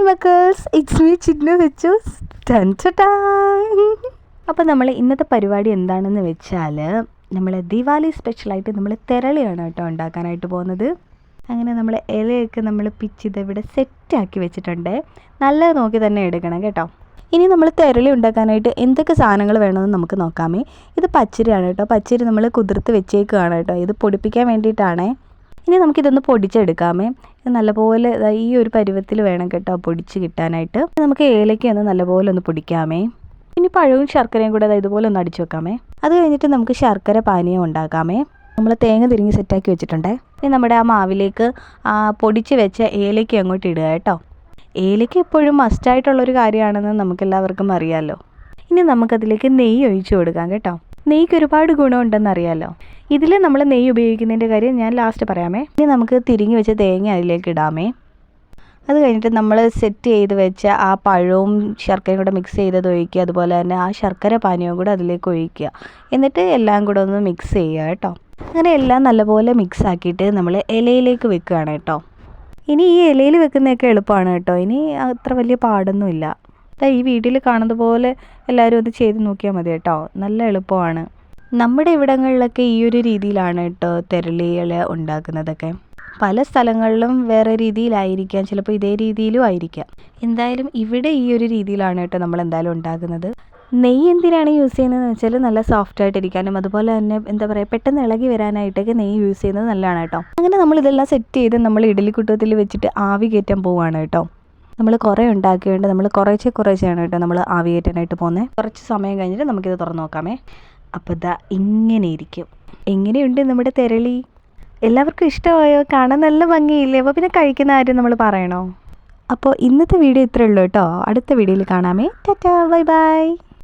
Hi makers it's me Chinnu വെച്ചു അപ്പോൾ നമ്മൾ ഇന്നത്തെ പരിപാടി എന്താണെന്ന് വെച്ചാൽ നമ്മൾ ദിവാലി സ്പെഷ്യലായിട്ട് നമ്മൾ തെരളിയാണ് കേട്ടോ ഉണ്ടാക്കാനായിട്ട് പോകുന്നത്. അങ്ങനെ നമ്മൾ ഇലയൊക്കെ നമ്മൾ പിച്ചിത് ഇവിടെ സെറ്റാക്കി വെച്ചിട്ടുണ്ട്. നല്ല നോക്കി തന്നെ എടുക്കണം കേട്ടോ. ഇനി നമ്മൾ തെരളി ഉണ്ടാക്കാനായിട്ട് എന്തൊക്കെ സാധനങ്ങൾ വേണമെന്ന് നമുക്ക് നോക്കാമേ. ഇത് പച്ചരിയാണ് കേട്ടോ. പച്ചരി നമ്മൾ കുതിർത്ത് വെച്ചേക്കുകയാണ് കേട്ടോ. ഇത് പൊടിപ്പിക്കാൻ വേണ്ടിയിട്ടാണേ. ഇനി നമുക്കിതൊന്ന് പൊടിച്ചെടുക്കാമേ. നല്ലപോലെ ഈ ഒരു പരുവത്തിൽ വേണം കേട്ടോ പൊടിച്ച് കിട്ടാനായിട്ട്. നമുക്ക് ഏലയ്ക്ക ഒന്ന് നല്ലപോലെ ഒന്ന് പൊടിക്കാമേ. ഇനി പഴവും ശർക്കരയും കൂടെ ഇതുപോലെ ഒന്ന് അടിച്ചു വെക്കാമേ. അത് കഴിഞ്ഞിട്ട് നമുക്ക് ശർക്കര പാനീയം ഉണ്ടാക്കാമേ. നമ്മൾ തേങ്ങ തിരിഞ്ഞ് സെറ്റാക്കി വെച്ചിട്ടുണ്ട്. ഇനി നമ്മുടെ ആ മാവിലേക്ക് പൊടിച്ച് വെച്ച ഏലക്ക അങ്ങോട്ട് ഇടുക കേട്ടോ. ഏലക്ക എപ്പോഴും മസ്റ്റായിട്ടുള്ളൊരു കാര്യമാണെന്ന് നമുക്കെല്ലാവർക്കും അറിയാമല്ലോ ഇനി നമുക്കതിലേക്ക് നെയ്യ് ഒഴിച്ചു കൊടുക്കാം കേട്ടോ. നെയ്ക്ക് ഒരുപാട് ഗുണമുണ്ടെന്ന് അറിയാമല്ലോ ഇതിൽ നമ്മൾ നെയ്യ് ഉപയോഗിക്കുന്നതിന്റെ കാര്യം ഞാൻ ലാസ്റ്റ് പറയാമേ. ഇനി നമുക്ക് തിരിഞ്ഞ് വെച്ച തേങ്ങ അതിലേക്ക് ഇടാമേ. അത് കഴിഞ്ഞിട്ട് നമ്മൾ സെറ്റ് ചെയ്ത് വെച്ച ആ പഴവും ശർക്കരയും കൂടെ മിക്സ് ചെയ്തത് ഒഴിക്കുക. അതുപോലെ തന്നെ ആ ശർക്കര പാനീയവും കൂടെ അതിലേക്ക് ഒഴിക്കുക. എന്നിട്ട് എല്ലാം കൂടെ ഒന്ന് മിക്സ് ചെയ്യുക കേട്ടോ. അങ്ങനെ എല്ലാം നല്ലപോലെ മിക്സ് ആക്കിയിട്ട് നമ്മൾ ഇലയിലേക്ക് വെക്കുകയാണ് കേട്ടോ. ഇനി ഈ ഇലയിൽ വെക്കുന്നതൊക്കെ എളുപ്പമാണ് കേട്ടോ. ഇനി അത്ര വലിയ പാടൊന്നുമില്ല. ഈ വീട്ടിൽ കാണുന്നത് പോലെ എല്ലാവരും അത് ചെയ്ത് നോക്കിയാൽ മതി കേട്ടോ. നല്ല എളുപ്പമാണ്. നമ്മുടെ ഇവിടങ്ങളിലൊക്കെ ഈ ഒരു രീതിയിലാണ് കേട്ടോ തെരളികൾ ഉണ്ടാക്കുന്നതൊക്കെ. പല സ്ഥലങ്ങളിലും വേറെ രീതിയിലായിരിക്കാം ചിലപ്പോൾ ഇതേ രീതിയിലും ആയിരിക്കാം. എന്തായാലും ഇവിടെ ഈ ഒരു രീതിയിലാണ് കേട്ടോ നമ്മൾ എന്തായാലും ഉണ്ടാക്കുന്നത്. നെയ്യ് എന്തിനാണ് യൂസ് ചെയ്യുന്നതെന്ന് വെച്ചാൽ നല്ല സോഫ്റ്റ് ആയിട്ടിരിക്കാനും അതുപോലെ തന്നെ എന്താ പറയുക പെട്ടെന്ന് ഇളകി വരാനായിട്ടൊക്കെ നെയ്യ് യൂസ് ചെയ്യുന്നത് നല്ലതാണ് കേട്ടോ. അങ്ങനെ നമ്മൾ ഇതെല്ലാം സെറ്റ് ചെയ്ത് നമ്മൾ ഇഡലി ഇഡലിക്കുട്ടത്തിൽ വെച്ചിട്ട് ആവി കയറ്റാൻ പോവുകയാണ് കേട്ടോ. നമ്മൾ കുറേ ഉണ്ടാക്കിയുണ്ട് നമ്മൾ കുറേശ്ശെ കുറേശ്ശെയാണ് കേട്ടോ നമ്മൾ ആവി കയറ്റാനായിട്ട് പോകുന്നത് കുറച്ച് സമയം കഴിഞ്ഞിട്ട് നമുക്കിത് തുറന്ന് നോക്കാമേ. അപ്പോൾ ഇതാ ഇങ്ങനെ ഇരിക്കും. എങ്ങനെയുണ്ട് നമ്മുടെ തെരളി? എല്ലാവർക്കും ഇഷ്ടമായോ? കാണാൻ നല്ല ഭംഗിയില്ലേ? അപ്പോൾ പിന്നെ കഴിക്കുന്ന കാര്യം നമ്മൾ പറയണോ? അപ്പോൾ ഇന്നത്തെ വീഡിയോ ഇത്രയേ ഉള്ളൂ കേട്ടോ. അടുത്ത വീഡിയോയിൽ കാണാമേ. ടാറ്റാ. Bye bye.